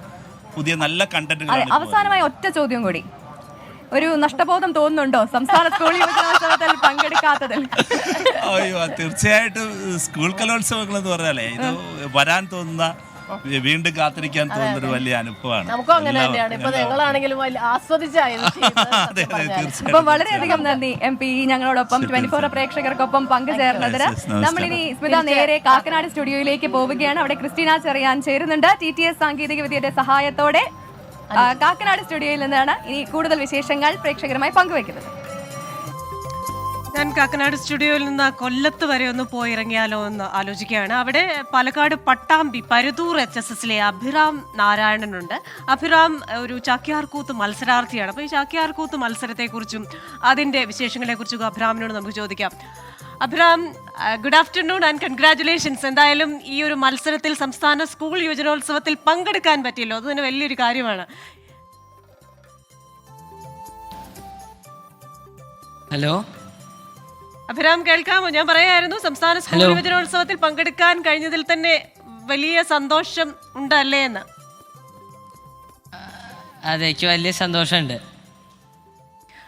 [SPEAKER 11] പുതിയ നല്ല കണ്ടന്റുകളാണ്
[SPEAKER 1] അവസാനമായി ഒറ്റ ചോദ്യം കൂടി. ഒരു നഷ്ടബോധം തോന്നുന്നുണ്ടോ? സംസ്ഥാന സ്കൂൾ യുവജനോത്സവത്തിൽ പങ്കെടുക്കാത്തതിൽ?
[SPEAKER 11] അയ്യോ തീർച്ചയായിട്ടും സ്കൂൾ കലോത്സവങ്ങൾ എന്ന് പറഞ്ഞാലേ ഇത് വരാൻ തോന്നുന്ന വീണ്ടും കാത്തിരിക്കാൻ തോന്നുന്നൊരു വലിയ അനുഭവമാണ്.
[SPEAKER 2] നമുക്കും അങ്ങനെ തന്നെയാണ്. ഇപ്പൊ ഞങ്ങളാണെങ്കിലും
[SPEAKER 11] ആസ്വദിച്ചായിരുന്നു
[SPEAKER 1] അപ്പൊ വളരെയധികം നന്ദി എം പി ഞങ്ങളോടൊപ്പം ട്വന്റി ഫോർ പ്രേക്ഷകർക്കൊപ്പം പങ്കുചേർന്നതിന്. നമ്മളിനി സ്മിത നേരെ കാക്കനാട് സ്റ്റുഡിയോയിലേക്ക് പോവുകയാണ്. അവിടെ ക്രിസ്റ്റീന ചെറിയാൻ ചേരുന്നുണ്ട്. ടി ടി എസ് സാങ്കേതിക വിദ്യയുടെ സഹായത്തോടെ കാക്കനാട് സ്റ്റുഡിയോയിൽ നിന്നാണ് ഇനി കൂടുതൽ വിശേഷങ്ങൾ പ്രേക്ഷകരുമായി പങ്കുവയ്ക്കുന്നത്.
[SPEAKER 12] ഞാൻ കാക്കനാട് സ്റ്റുഡിയോയിൽ നിന്ന് കൊല്ലത്ത് വരെ ഒന്ന് പോയിറങ്ങിയാലോ എന്ന് ആലോചിക്കുകയാണ്. അവിടെ പാലക്കാട് പട്ടാമ്പി പരുതൂർ എച്ച് എസ് എസിലെ അഭിറാം നാരായണനുണ്ട്. അഭിറാം ഒരു ചാക്യാർകൂത്ത് മത്സരാർത്ഥിയാണ്. അപ്പോൾ ഈ ചാക്യാർകൂത്ത് മത്സരത്തെക്കുറിച്ചും അതിന്റെ വിശേഷങ്ങളെക്കുറിച്ചും അഭിറാമിനോട് നമുക്ക് ചോദിക്കാം. Abhiram good afternoon and congratulations എന്തായാലും ഈ ഒരു മത്സരത്തിൽ സംസ്ഥാന സ്കൂൾ യുവജനോത്സവത്തിൽ പങ്കെടുക്കാൻ പറ്റിയല്ലോ. അത് തന്നെ വലിയൊരു കാര്യമാണ്.
[SPEAKER 13] ഹലോ
[SPEAKER 12] അഭിരാം കേൾക്കാമോ? ഞാൻ പറയായിരുന്നു സംസ്ഥാന സ്കൂൾ. യുവജനോത്സവത്തിൽ പങ്കെടുക്കാൻ കഴിഞ്ഞതിൽ തന്നെ വലിയ സന്തോഷം ഉണ്ടല്ലേ എന്ന്?
[SPEAKER 13] അതെ എനിക്ക് വലിയ സന്തോഷമുണ്ട്.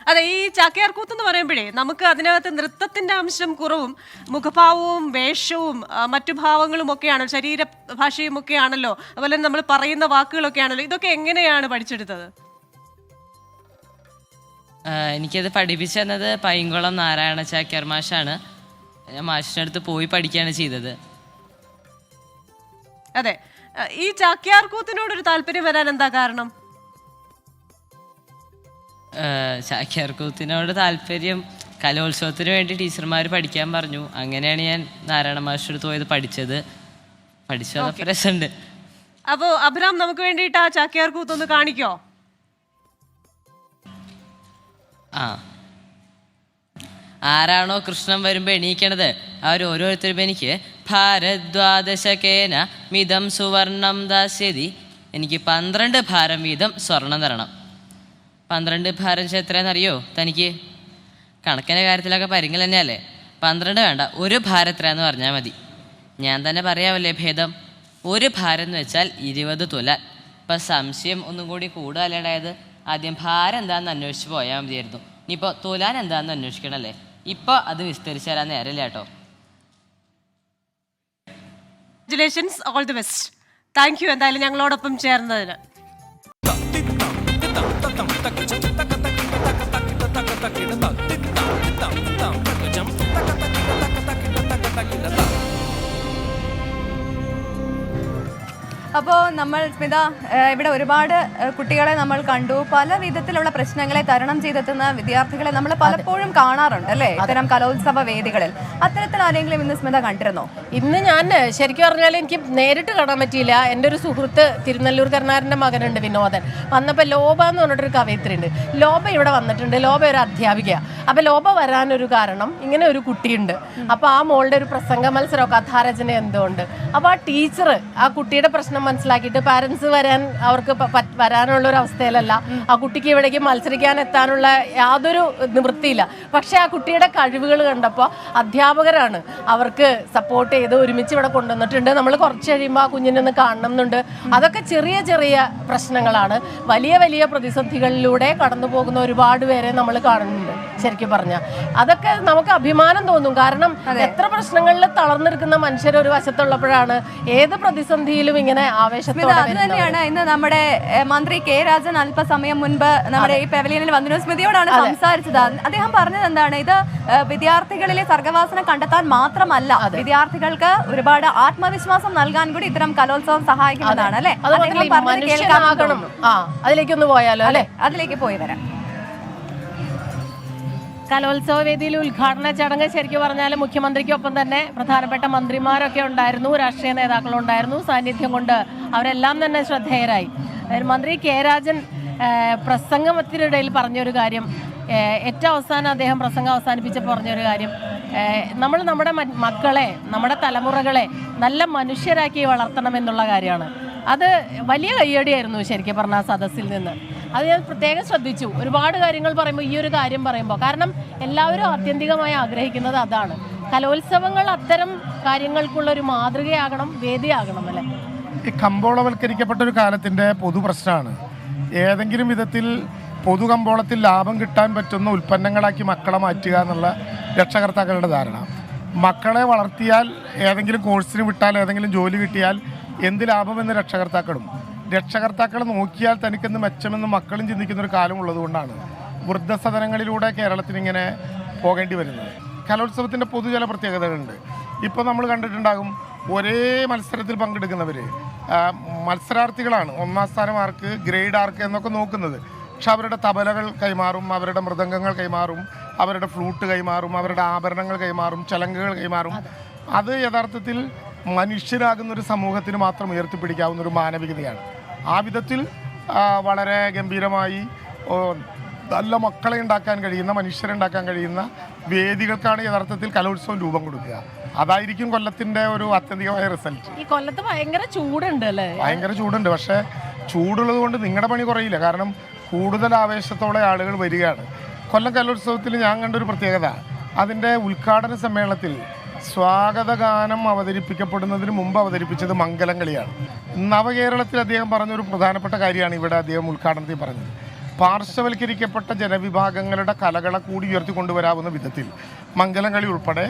[SPEAKER 12] അതെ ഈ ചാക്യാർകൂത്ത് എന്ന് പറയുമ്പോഴേ നമുക്ക് അതിനകത്ത് നൃത്തത്തിന്റെ അംശം കുറവും മുഖഭാവവും വേഷവും മറ്റു ഭാവങ്ങളും ഒക്കെയാണ് ശരീര ഭാഷയും ഒക്കെ ആണല്ലോ അതുപോലെ നമ്മൾ പറയുന്ന വാക്കുകളൊക്കെ ആണല്ലോ ഇതൊക്കെ എങ്ങനെയാണ് പഠിച്ചെടുത്തത്?
[SPEAKER 13] എനിക്കത് പഠിപ്പിച്ചു തന്നത് പൈങ്കുളം നാരായണ ചാക്യാർ മാഷാണ്. ഞാൻ മാഷിന്റെ അടുത്ത് പോയി പഠിക്കുകയാണ് ചെയ്തത്.
[SPEAKER 12] അതെ ഈ ഈ ചാക്യാർകൂത്തിനോടൊരു താല്പര്യം വരാൻ എന്താ കാരണം?
[SPEAKER 13] ചാക്യാർകൂത്തിനോട് താല്പര്യം. കലോത്സവത്തിന് വേണ്ടി ടീച്ചർമാർ പഠിക്കാൻ പറഞ്ഞു. അങ്ങനെയാണ് ഞാൻ നാരായണ മാഷ്ടർ പോയത് പഠിച്ചത്. പഠിച്ചു വന്നപ്പോൾ രസമുണ്ട്
[SPEAKER 12] അപ്പോ അഭിരാം നമുക്ക് വേണ്ടിട്ട് ആ ചാക്യാർകൂത്ത് ഒന്ന് കാണിക്കോ?
[SPEAKER 13] ആ. ആരാണോ കൃഷ്ണൻ വരുമ്പോൾ എണീക്കണത്? അവർ ഓരോരുത്തരും എനിക്ക് ഭാരദ്വാദശകേന മിതം സുവർണം ദാസ്യതി. എനിക്ക് പന്ത്രണ്ട് ഭാരം വീതം സ്വർണം തരണം. പന്ത്രണ്ട് ഭാരം വെച്ചാൽ എത്രയാണെന്നറിയോ തനിക്ക്? കണക്കിന്റെ കാര്യത്തിലൊക്കെ പരിങ്ങൽ തന്നെയല്ലേ? പന്ത്രണ്ട് വേണ്ട ഒരു ഭാരം എത്രയാന്ന് പറഞ്ഞാൽ മതി. ഞാൻ തന്നെ പറയാമല്ലേ ഭേദം? ഒരു ഭാരം എന്ന് വെച്ചാൽ ഇരുപത് തുല. ഇപ്പം സംശയം ഒന്നും കൂടി കൂടുതലുണ്ടായത് ആദ്യം ഭാരം എന്താണെന്ന് അന്വേഷിച്ച് പോയാൽ മതിയായിരുന്നു. ഇനിയിപ്പോൾ തുലാൻ എന്താണെന്ന് അന്വേഷിക്കണമല്ലേ ഇപ്പോൾ അത് വിസ്തരിച്ച് തരാൻ നേരമില്ല കേട്ടോ.
[SPEAKER 12] Congratulations all the best thank you എന്തായാലും ഞങ്ങളോടൊപ്പം ചേർന്നതിന്.
[SPEAKER 14] taka taka taka taka taka taka taka taka taka taka taka taka taka taka taka
[SPEAKER 1] അപ്പോൾ നമ്മൾ സ്മിത ഇവിടെ ഒരുപാട് കുട്ടികളെ നമ്മൾ കണ്ടു. പല വിധത്തിലുള്ള പ്രശ്നങ്ങളെ തരണം ചെയ്തെത്തുന്ന വിദ്യാർത്ഥികളെ നമ്മൾ പലപ്പോഴും കാണാറുണ്ട് അല്ലേ? ഇത്തരം കലോത്സവ വേദികളിൽ. അത്തരത്തിൽ ആരെങ്കിലും ഇന്ന് സ്മിത കണ്ടിരുന്നോ?
[SPEAKER 2] ഇന്ന് ഞാൻ ശരിക്കും പറഞ്ഞാൽ എനിക്ക് നേരിട്ട് കാണാൻ പറ്റിയില്ല. എന്റെ ഒരു സുഹൃത്ത് തിരുനെല്ലൂർ കരുണാരന്റെ മകനുണ്ട് വിനോദൻ. വന്നപ്പോൾ ലോബ എന്ന് പറഞ്ഞിട്ടൊരു കവയിത്രി ഉണ്ട് ലോബ ഇവിടെ വന്നിട്ടുണ്ട്. ലോബ ഒരു അധ്യാപിക. അപ്പോൾ ലോബ വരാനൊരു കാരണം ഇങ്ങനെ ഒരു കുട്ടിയുണ്ട്. അപ്പോൾ ആ മോളുടെ ഒരു പ്രസംഗ മത്സരമോ കഥാരചന എന്തോ ഉണ്ട്. അപ്പോൾ ആ ടീച്ചർ ആ കുട്ടിയുടെ പ്രശ്നം മനസ്സിലാക്കിയിട്ട് പാരൻസ് വരാൻ അവർക്ക് വരാനുള്ള ഒരു അവസ്ഥയിലല്ല. ആ കുട്ടിക്ക് ഇവിടേക്ക് മത്സരിക്കാൻ എത്താനുള്ള യാതൊരു നിവൃത്തിയില്ല. പക്ഷേ ആ കുട്ടിയുടെ കഴിവുകൾ കണ്ടപ്പോൾ അധ്യാപകരാണ് അവർക്ക് സപ്പോർട്ട് ചെയ്ത് ഒരുമിച്ച് ഇവിടെ കൊണ്ടുവന്നിട്ടുണ്ട്. നമ്മൾ കുറച്ച് കഴിയുമ്പോൾ ആ കുഞ്ഞിനെ ഒന്ന് കാണണം എന്നുണ്ട് അതൊക്കെ ചെറിയ ചെറിയ പ്രശ്നങ്ങളാണ്. വലിയ വലിയ പ്രതിസന്ധികളിലൂടെ കടന്നു പോകുന്ന ഒരുപാട് പേരെ നമ്മൾ കാണുന്നുണ്ട്. ശരിക്കും പറഞ്ഞാൽ അതൊക്കെ നമുക്ക് അഭിമാനം തോന്നും. കാരണം എത്ര പ്രശ്നങ്ങളിൽ തളർന്നിരിക്കുന്ന മനുഷ്യർ ഒരു വശത്തുള്ളപ്പോഴാണ് ഏത് പ്രതിസന്ധിയിലും ഇങ്ങനെ ആവേശത്തോടെ
[SPEAKER 1] അത് തന്നെയാണ് ഇന്ന് നമ്മുടെ മന്ത്രി കെ രാജൻ അല്പസമയം മുൻപ് നമ്മുടെ ഈ പെവലിയനിൽ വന്നിരുന്നു. സ്മിതയോടാണ് സംസാരിച്ചത്. അദ്ദേഹം പറഞ്ഞത് എന്താണ്? ഇത് വിദ്യാർത്ഥികളിലെ സർഗവാസന കണ്ടെത്താൻ മാത്രമല്ല വിദ്യാർത്ഥികൾക്ക് ഒരുപാട് ആത്മവിശ്വാസം നൽകാൻ കൂടി ഇത്തരം കലോത്സവം സഹായിക്കുന്നതാണ് അല്ലെ?
[SPEAKER 2] ആ അതിലേക്കൊന്ന് പോയാലോ അല്ലെ?
[SPEAKER 1] അതിലേക്ക് പോയി വരാം.
[SPEAKER 2] കലോത്സവ വേദിയിൽ ഉദ്ഘാടന ചടങ്ങ് ശരിക്കും പറഞ്ഞാൽ മുഖ്യമന്ത്രിക്കൊപ്പം തന്നെ പ്രധാനപ്പെട്ട മന്ത്രിമാരൊക്കെ ഉണ്ടായിരുന്നു രാഷ്ട്രീയ നേതാക്കളുണ്ടായിരുന്നു. സാന്നിധ്യം കൊണ്ട് അവരെല്ലാം തന്നെ ശ്രദ്ധേയരായി. മന്ത്രി കെ രാജൻ പ്രസംഗത്തിനിടയിൽ പറഞ്ഞൊരു കാര്യം ഏറ്റവും അവസാനം അദ്ദേഹം പ്രസംഗം അവസാനിപ്പിച്ചപ്പോൾ പറഞ്ഞൊരു കാര്യം നമ്മൾ നമ്മുടെ മക്കളെ നമ്മുടെ തലമുറകളെ നല്ല മനുഷ്യരാക്കി വളർത്തണം എന്നുള്ള കാര്യമാണ്. അത് വലിയ കയ്യടിയായിരുന്നു ശരിക്കും പറഞ്ഞ സദസ്സിൽ നിന്ന്. അത് ഞാൻ പ്രത്യേകം ശ്രദ്ധിച്ചു. ഒരുപാട് കാര്യങ്ങൾ പറയുമ്പോൾ ഈ ഒരു കാര്യം പറയുമ്പോൾ കാരണം എല്ലാവരും ആത്യന്തികമായി ആഗ്രഹിക്കുന്നത് അതാണ്. കലോത്സവങ്ങൾ അത്തരം കാര്യങ്ങൾക്കുള്ള ഒരു മാതൃകയാകണം വേദിയാകണം അല്ലേ?
[SPEAKER 15] ഈ കമ്പോളവൽക്കരിക്കപ്പെട്ട ഒരു കാലത്തിന്റെ പൊതു പ്രശ്നമാണ് ഏതെങ്കിലും വിധത്തിൽ പൊതു കമ്പോളത്തിൽ ലാഭം കിട്ടാൻ പറ്റുന്ന ഉൽപ്പന്നങ്ങളാക്കി മക്കളെ മാറ്റുക എന്നുള്ള രക്ഷകർത്താക്കളുടെ ധാരണ. മക്കളെ വളർത്തിയാൽ ഏതെങ്കിലും കോഴ്സിന് വിട്ടാൽ ഏതെങ്കിലും ജോലി കിട്ടിയാൽ എന്ത് ലാഭമെന്ന് രക്ഷകർത്താക്കളും രക്ഷകർത്താക്കളെ നോക്കിയാൽ തനിക്കെന്ന് മെച്ചമെന്ന് മക്കളും ചിന്തിക്കുന്ന ഒരു കാലം ഉള്ളതുകൊണ്ടാണ് വൃദ്ധസദനങ്ങളിലൂടെ കേരളത്തിന് ഇങ്ങനെ പോകേണ്ടി വരുന്നത്. കലോത്സവത്തിന്റെ പൊതു ചില പ്രത്യേകതകളുണ്ട്. ഇപ്പോൾ നമ്മൾ കണ്ടിട്ടുണ്ടാകും ഒരേ മത്സരത്തിൽ പങ്കെടുക്കുന്നവർ മത്സരാർത്ഥികളാണ് ഒന്നാം സ്ഥാനം ആർക്ക് ഗ്രേഡ് ആർക്ക് എന്നൊക്കെ നോക്കുന്നത്. പക്ഷെ അവരുടെ തബലകൾ കൈമാറും അവരുടെ മൃദംഗങ്ങൾ കൈമാറും അവരുടെ ഫ്ലൂട്ട് കൈമാറും അവരുടെ ആഭരണങ്ങൾ കൈമാറും ചലങ്കുകൾ കൈമാറും. അത് യഥാർത്ഥത്തിൽ മനുഷ്യരാകുന്ന ഒരു സമൂഹത്തിന് മാത്രം ഉയർത്തിപ്പിടിക്കാവുന്ന ഒരു മാനവികതയാണ്. ആ വിധത്തിൽ വളരെ ഗംഭീരമായി നല്ല മക്കളെ ഉണ്ടാക്കാൻ കഴിയുന്ന മനുഷ്യരെ ഉണ്ടാക്കാൻ കഴിയുന്ന വേദികൾക്കാണ് യഥാർത്ഥത്തിൽ കലോത്സവം രൂപം കൊടുക്കുക. അതായിരിക്കും കൊല്ലത്തിന്റെ ഒരു അത്യന്തികമായ റിസൾട്ട്.
[SPEAKER 2] ഈ കൊല്ലത്ത് ഭയങ്കര ചൂടുണ്ട് അല്ലേ?
[SPEAKER 15] ഭയങ്കര ചൂടുണ്ട്. പക്ഷേ ചൂടുള്ളത് കൊണ്ട് നിങ്ങളുടെ പണി കുറയില്ല. കാരണം കൂടുതൽ ആവേശത്തോടെ ആളുകൾ വരികയാണ്. കൊല്ലം കലോത്സവത്തിൽ ഞാൻ കണ്ടൊരു പ്രത്യേകത. അതിന്റെ ഉദ്ഘാടന സമ്മേളനത്തിൽ സ്വാഗതഗാനം അവതരിപ്പിക്കപ്പെടുന്നതിന് മുമ്പ് അവതരിപ്പിച്ചത് മംഗലം കളിയാണ്. നവകേരളത്തിൽ അദ്ദേഹം പറഞ്ഞൊരു പ്രധാനപ്പെട്ട കാര്യമാണ് ഇവിടെ അദ്ദേഹം ഉദ്ഘാടനത്തിൽ പറഞ്ഞത്. പാർശ്വവൽക്കരിക്കപ്പെട്ട ജനവിഭാഗങ്ങളുടെ കലകളെ കൂടി ഉയർത്തിക്കൊണ്ടുവരാവുന്ന വിധത്തിൽ മംഗലം കളി ഉൾപ്പെടെ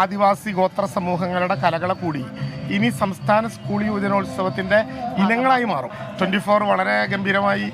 [SPEAKER 15] ആദിവാസി ഗോത്ര സമൂഹങ്ങളുടെ കലകളെ കൂടി ഇനി സംസ്ഥാന സ്കൂൾ യുവജനോത്സവത്തിന്റെ ഇനങ്ങളായി മാറും. ട്വന്റി ഫോർ വളരെ ഗംഭീരമായി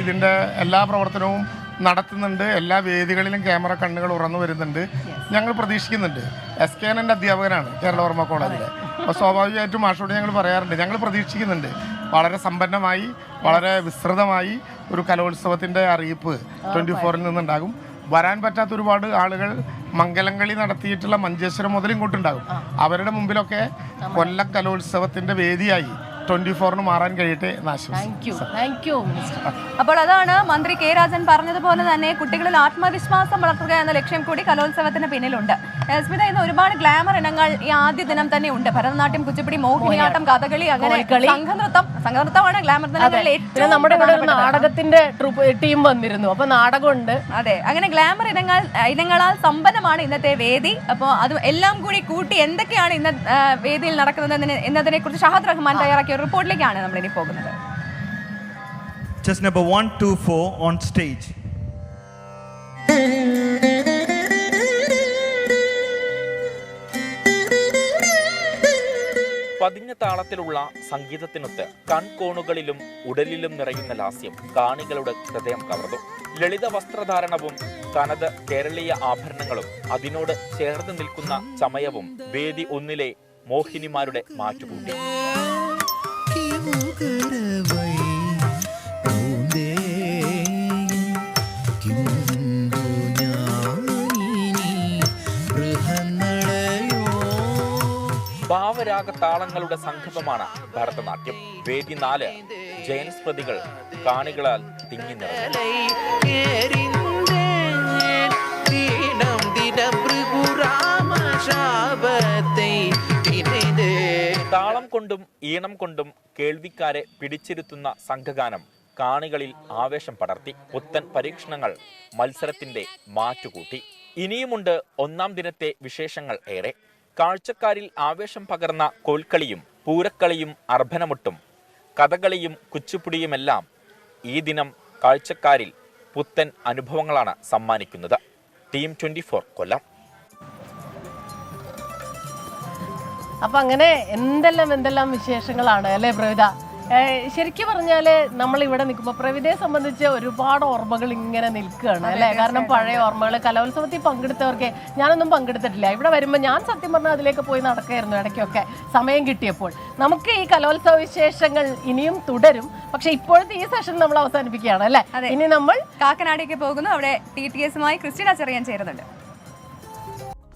[SPEAKER 15] ഇതിന്റെ എല്ലാ പ്രവർത്തനവും നടത്തുന്നുണ്ട്. എല്ലാ വേദികളിലും ക്യാമറ കണ്ണുകൾ ഉറന്നു വരുന്നുണ്ട്. ഞങ്ങൾ പ്രതീക്ഷിക്കുന്നുണ്ട്. എസ് കെ എന്റെ അധ്യാപകനാണ് കേരള ഓർമ്മ കോളേജിലെ. അപ്പോൾ സ്വാഭാവികമായിട്ടും മാഷോട് ഞങ്ങൾ പറയാറുണ്ട്. ഞങ്ങൾ പ്രതീക്ഷിക്കുന്നുണ്ട്. വളരെ സമ്പന്നമായി വളരെ വിസ്തൃതമായി ഒരു കലോത്സവത്തിന്റെ അറിയിപ്പ് ട്വന്റി ഫോറിൽ നിന്നുണ്ടാകും. വരാൻ പറ്റാത്ത ഒരുപാട് ആളുകൾ മംഗലംകളി നടത്തിയിട്ടുള്ള മഞ്ചേശ്വരം മുതൽ ഇങ്ങോട്ടുണ്ടാകും. അവരുടെ മുമ്പിലൊക്കെ കൊല്ലം കലോത്സവത്തിന്റെ വേദിയായി ട്വന്റി ഫോറിന് മാറാൻ കഴിയട്ടെ എന്ന്
[SPEAKER 2] thank you thank you mister
[SPEAKER 1] അപ്പോൾ അതാണ് മന്ത്രി കെ രാജൻ പറഞ്ഞതുപോലെ തന്നെ കുട്ടികളിൽ ആത്മവിശ്വാസം വളർത്തുക എന്ന ലക്ഷ്യം കൂടി കലോത്സവത്തിന് പിന്നിലുണ്ട്. ഏഹ് സ്മിത ഇന്ന് ഒരുപാട് ഗ്ലാമർ ഇനങ്ങൾ ഈ ആദ്യ ദിനം തന്നെ ഉണ്ട്. ഭരതനാട്യം കുച്ചിപ്പിടി മോഹിനിയാട്ടം കഥകളി അങ്ങനെ. സംഘനൃത്തം. സംഘനൃത്തമാണ് ഗ്ലാമർ ദിനങ്ങളിൽ ഏറ്റവും
[SPEAKER 2] നമ്മുടെ നാടകത്തിന്റെ ട്രൂപ്പ് ടീം വന്നിരുന്നു. അപ്പൊ നാടകമുണ്ട്.
[SPEAKER 1] അതെ. അങ്ങനെ ഗ്ലാമർ ഇനങ്ങൾ ഇനങ്ങളാൽ സമ്പന്നമാണ് ഇന്നത്തെ വേദി. അപ്പോൾ അത് എല്ലാം കൂടി കൂട്ടി എന്തൊക്കെയാണ് ഇന്ന് വേദിയിൽ നടക്കുന്നത് എന്നതിനെ കുറിച്ച് ഷഹദ് റഹ്മാൻ തയ്യാറാക്കിയ ഒരു റിപ്പോർട്ടിലേക്കാണ് നമ്മൾ ഇനി പോകുന്നത്.
[SPEAKER 16] Just number 124 on stage.
[SPEAKER 17] പതിഞ്ഞ താളത്തിലുള്ള സംഗീതത്തിനൊത്ത് കൺകോണുകളിലും ഉടലിലും നിറയുന്ന ലാസ്യം കാണികളുടെ ഹൃദയം കവർന്നു. ലളിത വസ്ത്രധാരണവും തനത് കേരളീയ ആഭരണങ്ങളും അതിനോട് ചേർന്ന് നിൽക്കുന്ന ചമയവും വേദി ഒന്നിലെ മോഹിനിമാരുടെ മാറ്റുകൂട്ടി. ഭാവരാഗ താളങ്ങളുടെ സംഗമമാണ് ഭരതനാട്യം. വേദി നാല് ജയൻസ് പ്രതികൾ കാണികളാൽ തിങ്ങി താളം കൊണ്ടും ഈണം കൊണ്ടും കേൾവിക്കാരെ പിടിച്ചിരുത്തുന്ന സംഘഗാനം കാണികളിൽ ആവേശം പടർത്തി. പുത്തൻ പരീക്ഷണങ്ങൾ മത്സരത്തിന്റെ മാറ്റുകൂട്ടി. ഇനിയുമുണ്ട് ഒന്നാം ദിനത്തെ വിശേഷങ്ങൾ ഏറെ. കാഴ്ചക്കാരിൽ ആവേശം പകർന്ന കോൽക്കളിയും പൂരക്കളിയും അർഭനമുട്ടും. കഥകളിയും കുച്ചുപ്പുടിയുമെല്ലാം ഈ ദിനം കാഴ്ചക്കാരിൽ പുത്തൻ അനുഭവങ്ങളാണ് സമ്മാനിക്കുന്നത്. Team twenty Kollam.
[SPEAKER 2] അപ്പൊ അങ്ങനെ എന്തെല്ലാം എന്തെല്ലാം വിശേഷങ്ങളാണ് അല്ലേ പ്രവിത? ശരിക്കും പറഞ്ഞാൽ നമ്മൾ ഇവിടെ നിൽക്കുമ്പോൾ പ്രവിതയെ സംബന്ധിച്ച് ഒരുപാട് ഓർമ്മകൾ ഇങ്ങനെ നിൽക്കുകയാണ് അല്ലേ? കാരണം പഴയ ഓർമ്മകൾ കലോത്സവത്തിൽ പങ്കെടുത്തവർക്ക് ഞാനൊന്നും പങ്കെടുത്തിട്ടില്ല. ഇവിടെ വരുമ്പോൾ ഞാൻ സത്യം പറഞ്ഞാൽ അതിലേക്ക് പോയി നടക്കായിരുന്നു ഇടയ്ക്കൊക്കെ സമയം കിട്ടിയപ്പോൾ. നമുക്ക് ഈ കലോത്സവ വിശേഷങ്ങൾ ഇനിയും തുടരും. പക്ഷെ ഇപ്പോഴത്തെ ഈ സെഷൻ നമ്മൾ അവസാനിപ്പിക്കുകയാണ് അല്ലേ? ഇനി നമ്മൾ
[SPEAKER 1] കാക്കനാടേക്ക് പോകുന്നു. അവിടെ ടി ടി എസുമായി ക്രിസ്റ്റീന ചെറിയാൻ ചേരുന്നുണ്ട്.